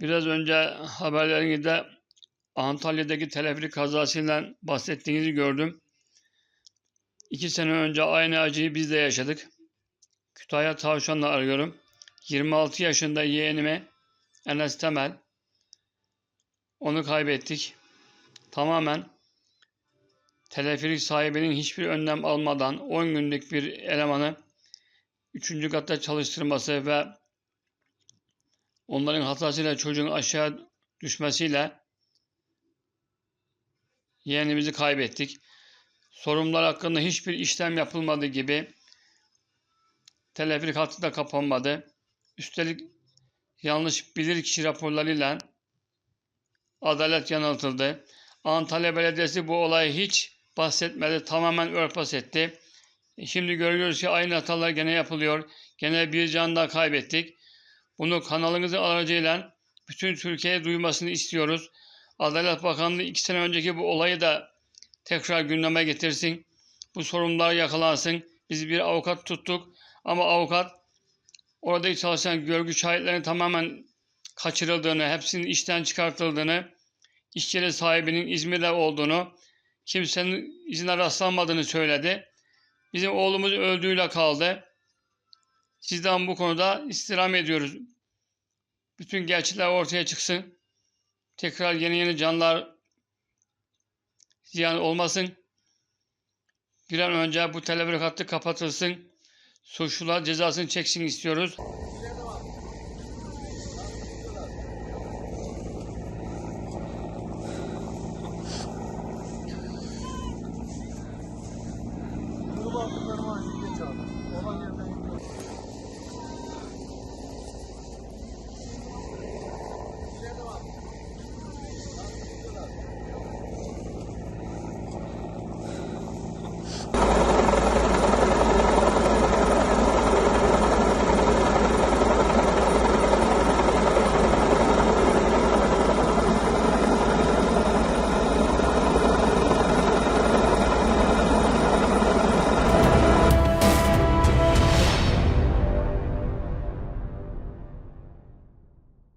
Biraz önce haberlerinizde Antalya'daki teleferik kazasıyla bahsettiğinizi gördüm. İki sene önce aynı acıyı biz de yaşadık. Kütahya Tavşan'la arıyorum. 26 yaşında yeğenime Enes Temel. Onu kaybettik. Tamamen teleferik sahibinin hiçbir önlem almadan 10 günlük bir elemanı 3. katta çalıştırması ve onların hatasıyla çocuğun aşağı düşmesiyle yeğenimizi kaybettik. Sorunlar hakkında hiçbir işlem yapılmadığı gibi teleferik hattı da kapanmadı. Üstelik yanlış bilirkişi raporlarıyla adalet yanıltıldı. Antalya Belediyesi bu olayı hiç bahsetmedi. Tamamen örtbas etti. Şimdi görüyoruz ki aynı hatalar gene yapılıyor. Gene bir can daha kaybettik. Bunu kanalınızın aracıyla bütün Türkiye'ye duymasını istiyoruz. Adalet Bakanlığı iki sene önceki bu olayı da tekrar gündeme getirsin. Bu sorunlar yakalansın. Biz bir avukat tuttuk ama avukat oradaki çalışan görgü şahitlerinin tamamen kaçırıldığını, hepsinin işten çıkartıldığını, iş yeri sahibinin İzmir'de olduğunu, kimsenin izine rastlanmadığını söyledi. Bizim oğlumuz öldüğüyle kaldı. Sizden bu konuda istirham ediyoruz. Bütün gerçekler ortaya çıksın. Tekrar yeni yeni canlar ziyan olmasın. Bir an önce bu teleferik hattı kapatılsın. Suçlular cezasını çeksin istiyoruz. Olan